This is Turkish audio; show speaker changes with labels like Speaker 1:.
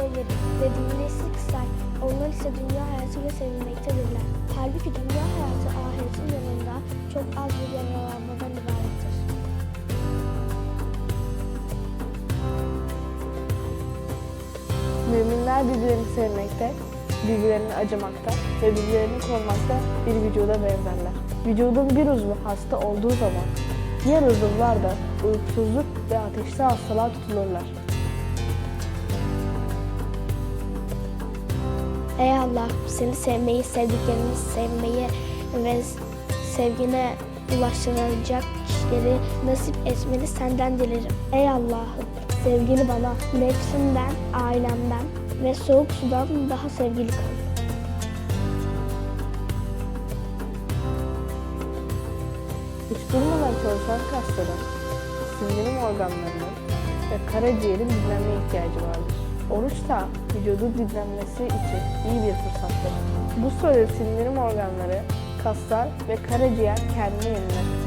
Speaker 1: böyledir ve dinlesi kısar. Onlar ise dünya hayatıyla sevinmektedirler. Halbuki dünya hayatı ahiretin yanında çok az bir yararlanmadan ibarettir.
Speaker 2: Müminler birbirlerini sevmekte, birbirlerini acımakta ve birbirlerini korumakta bir vücuda benzerler. Vücudun bir uzvu hasta olduğu zaman diğer uzuvlar da uykusuzluk ve ateşli hastalığa tutulurlar.
Speaker 1: Ey Allah seni sevmeyi, sevdiklerini sevmeyi ve sevgine ulaştıracak kişileri nasip etmeni senden dilerim. Ey Allah'ım sevgili bana nefsimden, ailemden ve soğuk sudan daha sevgili kıl.
Speaker 2: Hiç durmadan çalışan kasların, sindirim organlarının ve karaciğerin dinlenmeye ihtiyacı vardır. Oruç da vücudun dinlenmesi için iyi bir fırsattır. Bu sırada sindirim organları, kaslar ve karaciğer kendini yeniler.